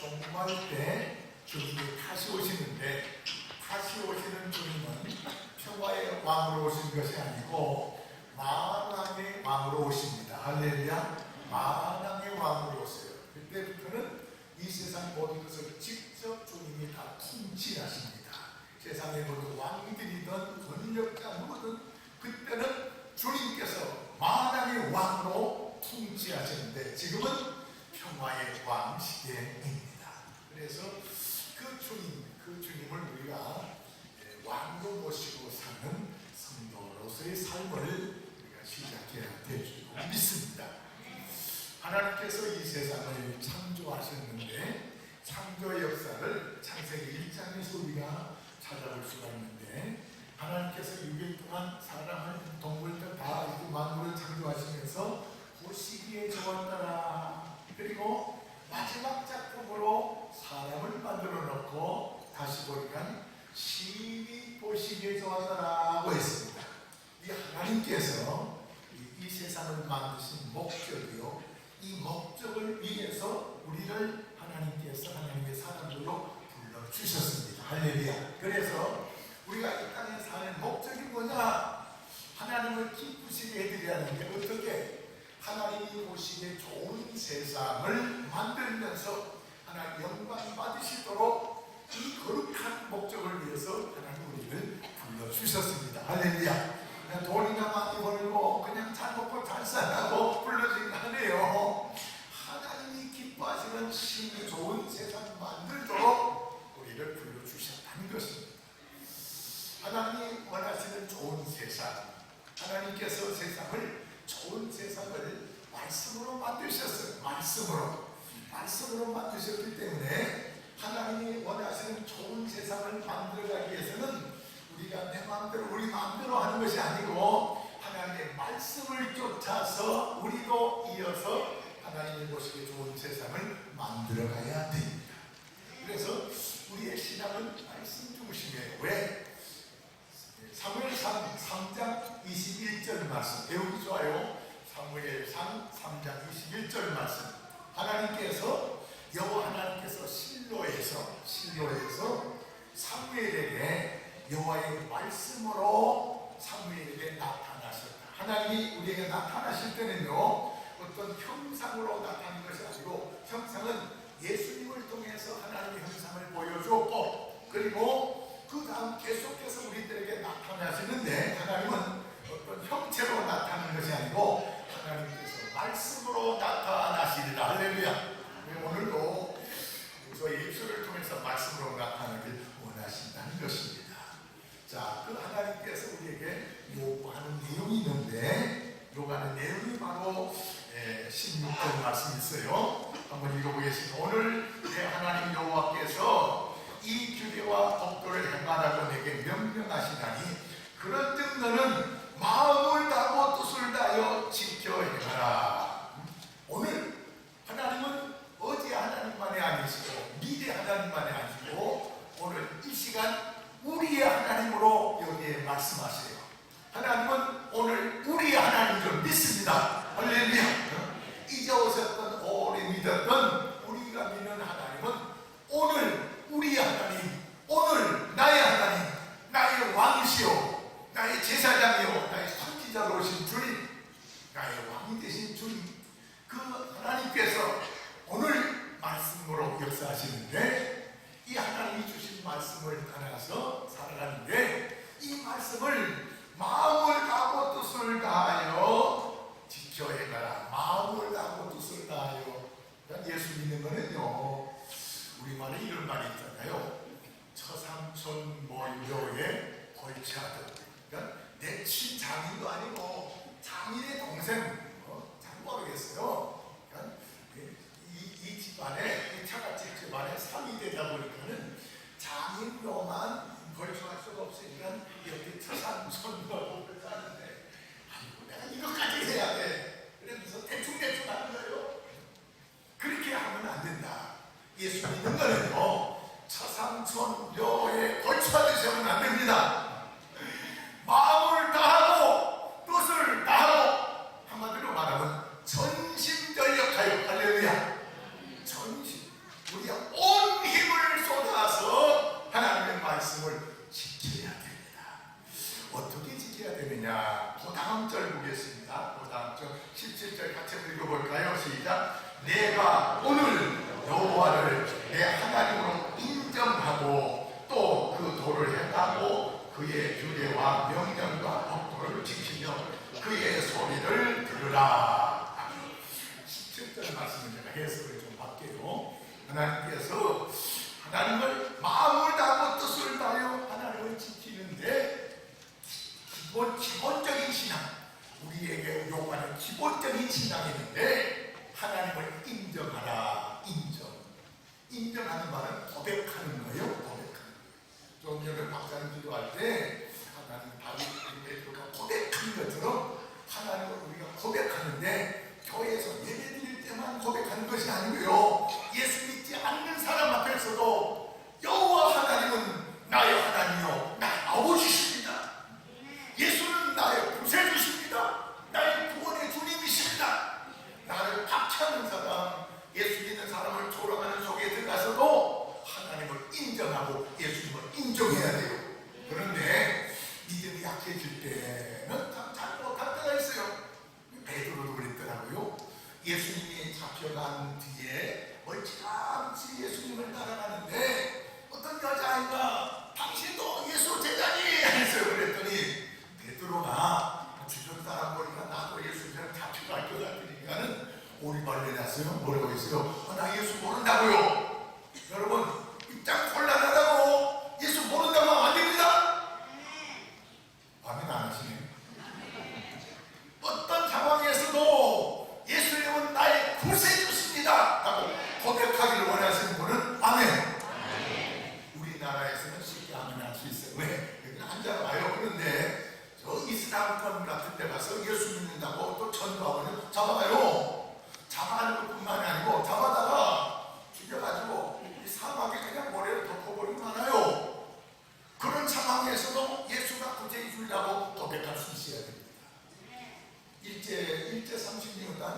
종말 때 주님이 다시 오시는데 다시 오시는 주님은 평화의 왕으로 오신 것이 아니고 만왕의 왕으로 오십니다. 할렐루야. 만왕의 왕으로 오세요. 그때부터는 이 세상 모든 것을 직접 주님이 다 통치하십니다. 세상의 모든 왕들이든 권력자 누구든 그때는 주님께서 만왕의 왕으로 통치하시는데 지금은 평화의 왕 시대입니다. 그래서 그 주님, 그 주님을 우리가 예, 왕으로 모시고 사는 성도로서의 삶을 우리가 시작해야 될줄 믿습니다. 하나님께서 이 세상을 창조하셨는데 창조 역사를 창세기 1장에서 우리가 찾아볼 수가 있는데 하나님께서 6일 동안 사람을 동물들 다 만물을 창조하시면서 보시기에 좋았더라 그리고 마지막 작품으로 사람을 만들어 놓고 다시 보니까 심히 보시기에 좋았더라고 했습니다 이 하나님께서 이, 이 세상을 만드신 목적이요 이 목적을 위해서 우리를 하나님께서 하나님의 사람들로 불러 주셨습니다. 할렐루야. 그래서 우리가 이 땅에 사는 목적이 뭐냐? 하나님을 기쁘시게 해드리라는 게 어떻게 하나님이 보시기에 좋은 세상을 만들면서 하나님 영광 받으시도록 이 거룩한 목적을 위해서 하나님 우리를 불러 주셨습니다. 할렐루야. 돈이나 많이 벌고 그냥 잘 먹고 잘 살라고 불러진 거 아니에요. 하나님이 기뻐하시는 신이 좋은 세상 만들도록 우리를 불러주셨다는 것입니다. 하나님이 원하시는 좋은 세상, 하나님께서 세상을 좋은 세상을 말씀으로 만드셨어요. 말씀으로. 말씀으로 만드셨기 때문에 하나님이 원하시는 좋은 세상을 만들어가기 위해서는 우리가 내 마음대로 우리 마음대로 하는 것이 아니고 하나님의 말씀을 쫓아서 우리도 이어서 하나님이 보시기에 좋은 세상을 만들어가야 됩니다. 그래서 우리의 신앙은 말씀 중심이에요. 왜? 사무엘상 3장 21절 말씀 배우기 좋아요. 사무엘상 3장 21절 말씀 하나님께서 여호와 하나님께서 실로에서 실로에서 사무엘에게 여호와의 말씀으로 사무엘에게 나타나셨다. 하나님이 우리에게 나타나실 때는요 어떤 형상으로 나타나는 것이 아니고 형상은 예수님을 통해서 하나님의 형상을 보여주었고 그리고 그 다음 계속해서 우리들에게 나타나시는데 하나님은 어떤 형체로 나타나는 것이 아니고 하나님께서 나타나시리라. 할렐루야. 네, 오늘도 저희 입술을 통해서 말씀으로 나타나길 원하신다는 것입니다. 자, 그 하나님께서 우리에게 요구하는 내용이 있는데 요구하는 내용이 바로 예, 16절 말씀이 있어요. 한번 읽어보겠습니다. 오늘 내 하나님 여호와께서 이 규례와 법도를 행하라고 내게 명령하시나니 그런즉 너는 마음을 다하고 뜻을 다하여 지켜 행하라 오늘 하나님은 어제 하나님만이 아니시고 미래 하나님만이 아니고 오늘 이 시간 우리의 하나님으로 여기에 말씀하세요. 하나님은 오늘 우리의 하나님 거기서 할 수가 없으니까 여기 산손으로 하는데 아이고 내가 이것까지 해야 돼. 그래서 대충대충 하는 거예요. 그렇게 하면 안 된다. 예수 믿는 거는요. 차상천묘에 걸쳐 세우면 안 됩니다. 하나님께서 하나님과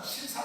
신사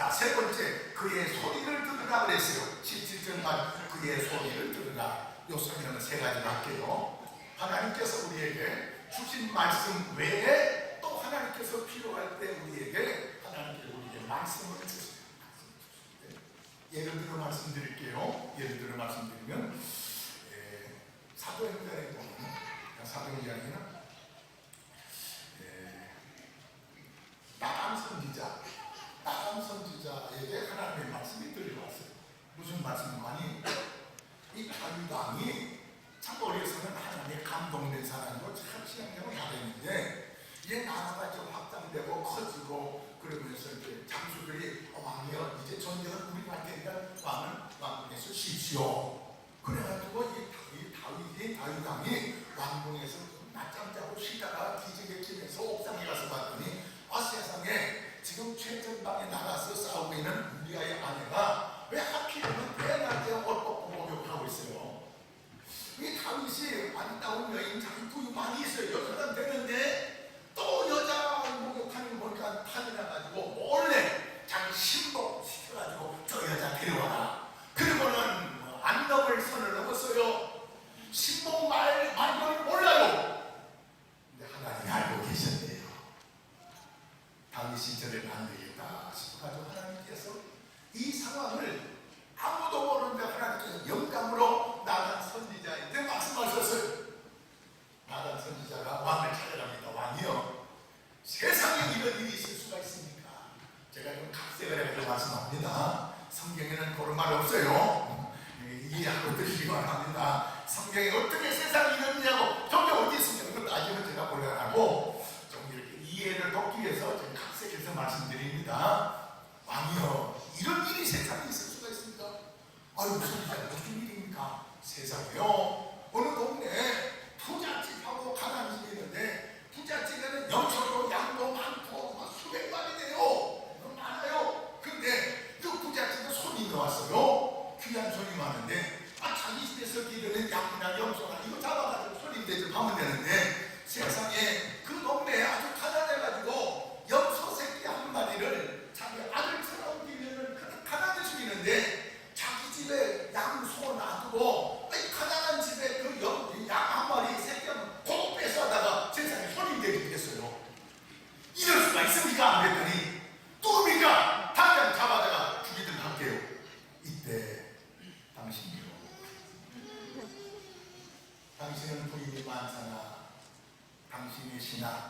자, 세 번째, 그의 소리를 들으라 그랬어요. 17절까지 그의 소리를 들으라. 요소리는 세 가지 밖에요. 하나님께서 우리에게 주신 말씀 외에 또 하나님께서 필요할 때 우리에게 하나님께서 우리에게 말씀을 주세요. 예를 들어 말씀드릴게요. 예를 들어 말씀드리면 예, 사도행전에 보면 사도행전이 아니라 예, 나감 선지자 아람 선지자에게 하나님의 말씀이 들려왔어요. 무슨 말씀이니? 이 다윗왕이 참 어려서는 하나님의 감동된 사람이고 참 신앙생활을 잘했는데 이제 나라가 이제 확장되고 커지고 그러면서 이제 장수들이 어, 왕이여 이제 전쟁은 우리가 된다 왕을 왕궁에서 쉬시오 그래가지고 이 다윗이 다윗왕이 왕궁에서 낮잠 자고 쉬다가 기도를 합니다. 성경에 어떻게 세상이 이러느냐고 저게 어디 있습니까? 이거 따지면 제가 곤란하고 좀 이렇게 이해를 돕기 위해서 제가 각색해서 말씀드립니다. 왕이여 이런 일이 세상에 있을 수가 있습니까? 아유 무슨 일이 무슨 일입니까? 세상에요 어느 동네에 부잣집하고 가난집이 있는데 부잣집에는 영천 生産 것이라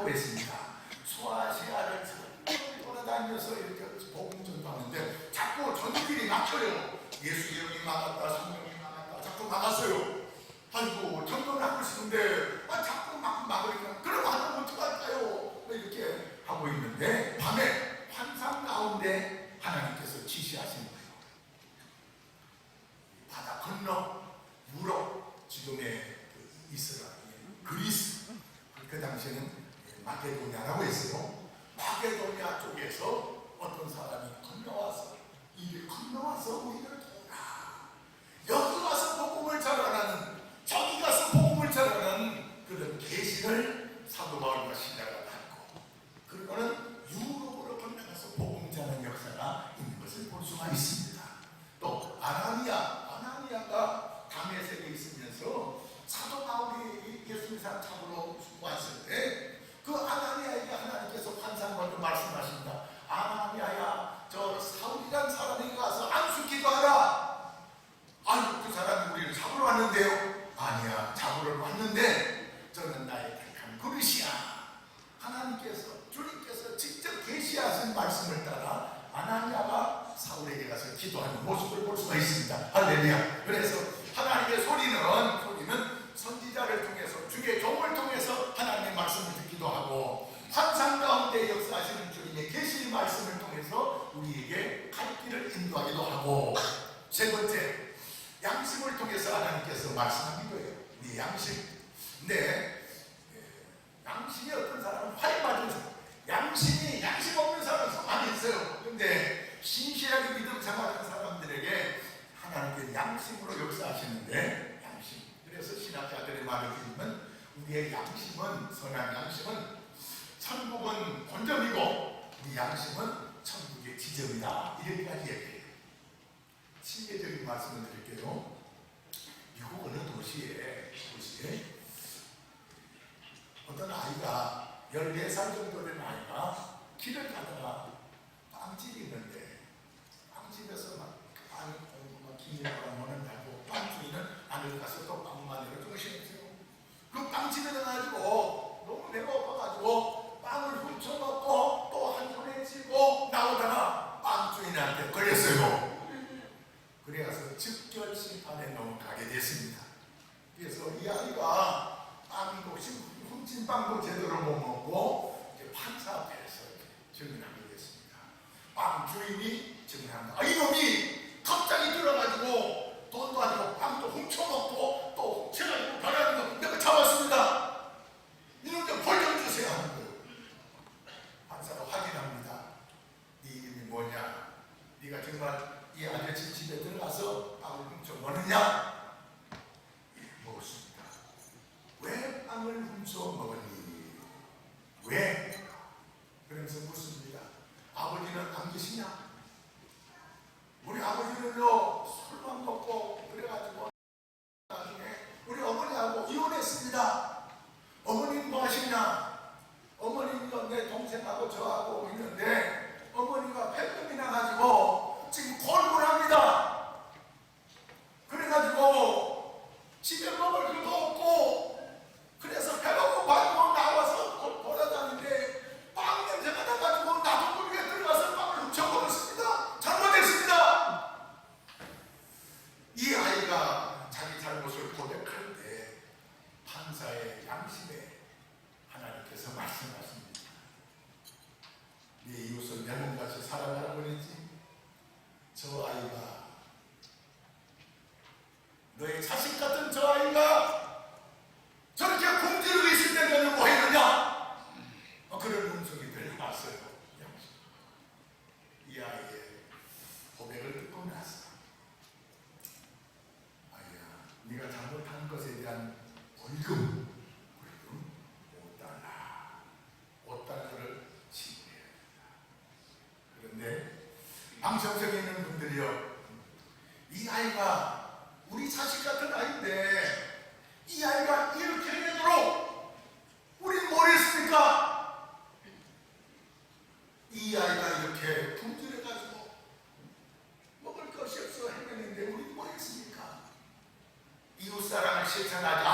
하고 있습니다. 소아시아를 돌아다녀서 이렇게 복음 전파하는데 자꾸 전길이 막혀요. 예수 이름이 막았다, 성령이 막았다, 자꾸 막았어요. 아이고, 전도를 하고 싶은데, 아, 자꾸 막 막으니까, 그럼 안 하면 어떡할까요? 뭐 이렇게 하고 있는데, 있으면서 사도 바울이 예수님상 잡으러 왔을 때 그 안에 양심으로 역사하시는데 양심. 그래서 신학자들의 말을 들으면 우리의 양심은 선한 양심은 천국은 본점이고 우리 양심은 천국의 지점이다. 이렇게까지 얘기해요. 실제적인 말씀을 드릴게요. 미국 어느 도시에 도시에 어떤 아이가 14살 정도 된 아이가 길을 가다가 빵집이 있는데 빵집에서 막빵 막 기념하는 거는 달고 빵 주인은 안을 가서 또 빵만으로 정신없어요. 그 빵집에 가가지고 너무 배가 고파가지고 빵을 훔쳐먹고 또 한 손에 쥐고 나오다가 빵 주인한테 걸렸어요. 그래서 즉결 심판에 넘어가게 됐습니다. 그래서 이 아이가 빵도 훔친 빵도 제대로 못 먹고 이제 판사 앞에서 증인하게 됐습니다. 빵 주인이 증인합니다. 아, 이놈이 갑자기 들어가지고 돈도 아니고 빵도 훔쳐먹고 또 훔쳐가지고 가라는 거 내가 잡았습니다. 이놈 좀벌좀 주세요 하는 거예요. 판사가 확인합니다. 네 이름이 뭐냐? 네가 정말 이 아저씨 집에 들어가서 빵을 훔쳐 먹느냐? 예, 먹었습니다. 왜 빵을 훔쳐 먹었니? 왜? 그러면서 묻습니다. 아버지는 안 계시냐? 우리 아버지는요 술만 먹고 그래가지고 나중에 우리 어머니하고 이혼했습니다. 어머님 뭐 하시냐? 어머님도 내 동생하고 저하고 있는데 어머니가 폐병이 나가지고 지금 골골합니다. 그래가지고 집에 먹을 것도 없고 그래서 배가 고파지고 나와서 도- 돌아다니는데 빵 냄새가 나가지고 나도 모르게 들어가서 빵을 훔쳐먹었습니다. 잘못했습니다. 이 아이가 자기 잘못을 고백할 때 판사의 양심에 하나님께서 말씀하십니다. 네 이웃을 내 몸같이 사랑하라고 그랬지. 저 아이가 너의 자식 같은 저 아이가 저렇게 굶주리고 있을 때 너는 뭐 했느냐? 어, 그런 음성이 들려왔어요. 양심. 이 아이의 고백을 듣고 나서 아이야, 네가 잘못한 것에 대한 벌금, 벌금 5달러, 5달러를 지불해야 된다. 그런데 방청석에 있는 분들이요, 이 아이가 우리 자식 같은 아이인데 이 아이가 이렇게 되도록 우리 뭘 했습니까? 이 아이가 이렇게 굶주려가지고 먹을 것이 없어 헤매는데 우리 뭐 했습니까? 이웃 사랑을 실천하지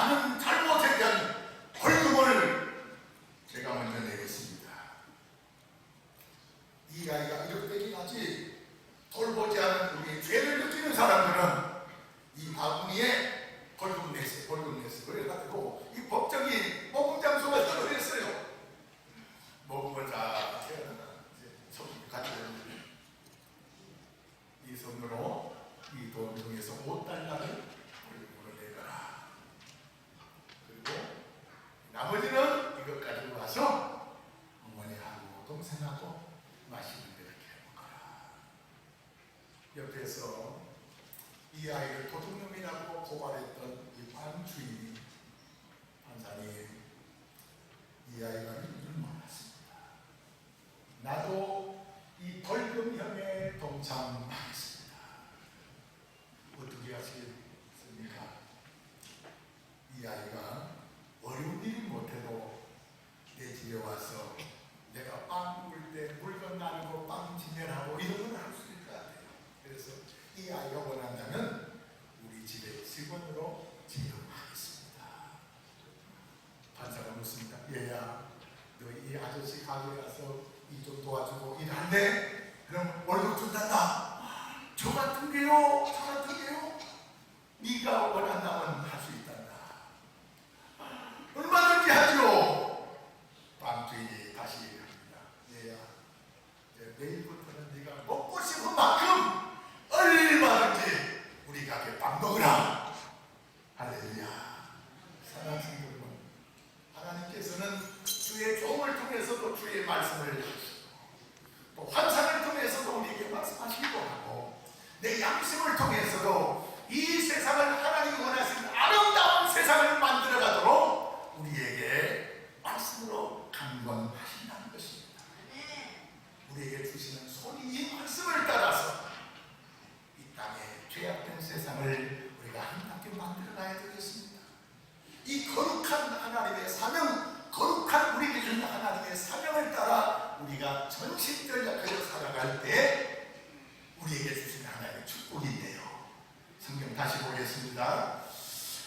다시 보겠습니다.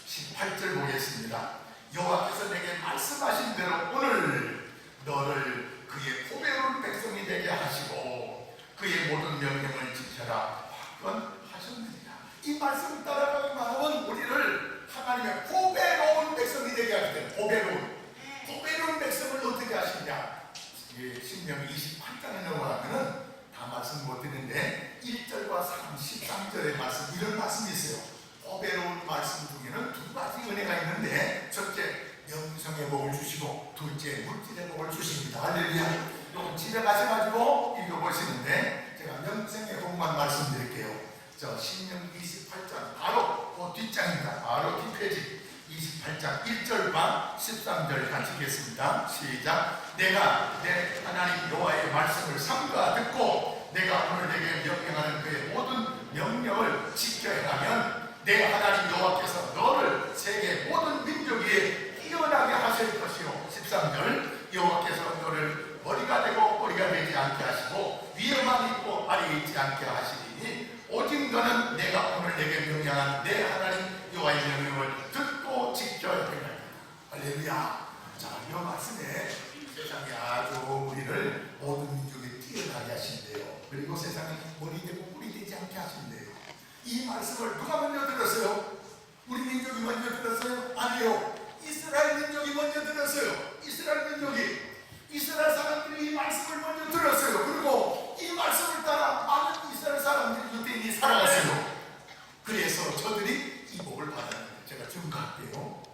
18절 보겠습니다. 여호와께서 내게 말씀하신 대로 오늘 너를 그의 고배로운 백성이 되게 하시고 그의 모든 명령을 지켜라 하셨느니라. 이 말씀을 따라가기만 하면 우리를 하나님의 고배로운 백성이 되게 하시되 고배로운 고배로운 백성을 어떻게 하시냐? 이 신명 28장에 넘어가면은 다 말씀 못 드리는데 1절과 3, 13절의 말씀 이런 말씀이 있어요. 고배로운 말씀 중에는 두 가지 은혜가 있는데 첫째 영성의 복을 주시고 둘째 물질의 복을 주십니다. 할렐루야. 이건 집에 가셔가지고 읽어보시는데 제가 영성의 복만 말씀드릴게요. 저 신명 28장 바로 그 뒷장입니다. 바로 뒷페이지 28장 1절과 13절 같이 읽겠습니다. 시작. 내가 내 하나님 여호와의 말씀을 삼가 듣고 내가 오늘 내게 명령하는 그의 모든 명령을 지켜 행하면 내 하나님 여호와께서 너를 세계 모든 민족 위에 뛰어나게 하실 것이요. 13절 여호와께서 너를 머리가 되고 꼬리가 되지 않게 하시고 위에만 있고 아래 있지 않게 하시리니 오직 너는 내가 오늘 내게 명령한 내 하나님 여호와의 명령을 듣고 지켜야 되리라 할렐루야. 자이 말씀에 세상에 아주 우리를 모든 민족에 뛰어나게 하신대요 그리고 세상에 머리 되고 뿌리 되지 않게 하신대요 이 말씀을 누가 먼저 들었어요? 우리 민족이 먼저 들었어요? 아니요. 이스라엘 민족이 먼저 들었어요. 이스라엘 민족이 이스라엘 사람들이 이 말씀을 먼저 들었어요. 그리고 이 말씀을 따라 많은 이스라엘 사람들이 유대인이 살아갔어요. 그래서 저들이 이 복을 받았는데 제가 증거할게요.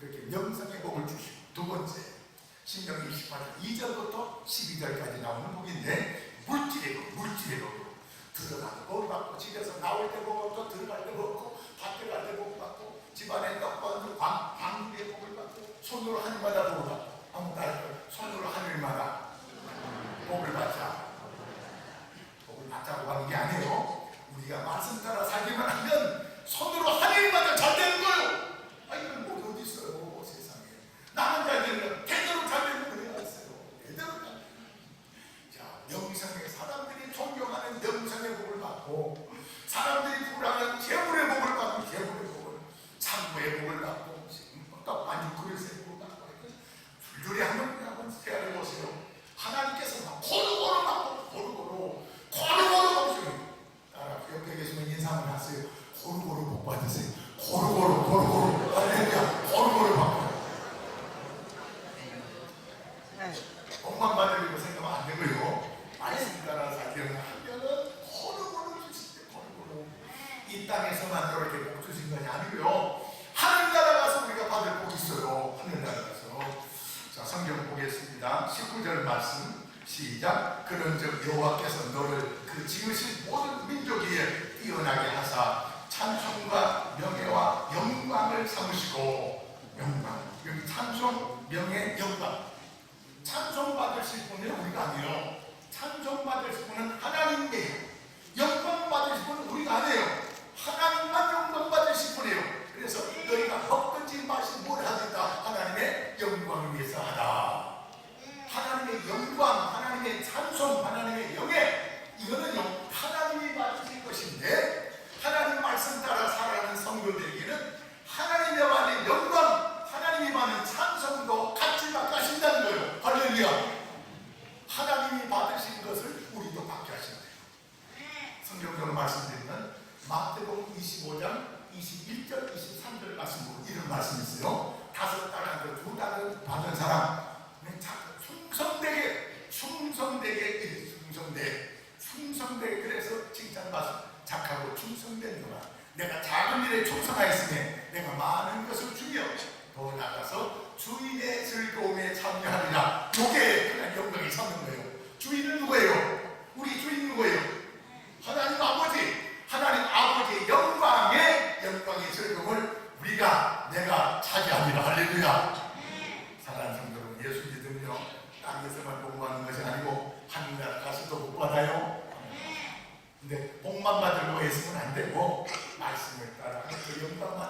이렇게 명성의 복을 주시고 두 번째 신명 28장 2절부터 12절까지 나오는 복인데 물질의 복, 물질의 복. 들어가는 복 받고 집에서 나올 때복 받고 들어갈 때복 받고 밖에 갈때복 받고 집안에 떡 받고 방, 방비의 복을 받고 손으로 하늘마다 복을 받고 한번 따라해요. 손으로 하늘마다 복을 받자. 복을 받자고 하는 게 아니에요. 우리가 말씀 따라 살기만 하면 손으로 하늘마다 잘 되는 거예요. 아 이건 복이 어디 있어요 세상에. 나만 잘 되면 대대로 잘 되는 거리가 있어요. 대대로 잘. 자 명성의 사람들이 존경하는 명성의 복을 받고 사람들이 부르는 재물의 복을 받고 재물의 복을 창고의 복을 받고 떡반죽 그릇의 복을 받고 줄줄이 한번 한번 세알해 보세요. 하나님께서 막 고루고루 받고 고루고루 고루고루 받으세요. 따라 옆에 계시면 인상을 하세요. 고루고루 복 받으세요. 고루고루 고루고루 할렐루야 고루고루 받고 복 합니다. 사랑하는 성도 여러분, 예수 믿으면요. 땅에서만 복받는 것이 아니고 하늘나라 가서도 복받아요. 근데 복만 받으려고 애쓰면 안 되고 말씀을 따라 하는 그 영광만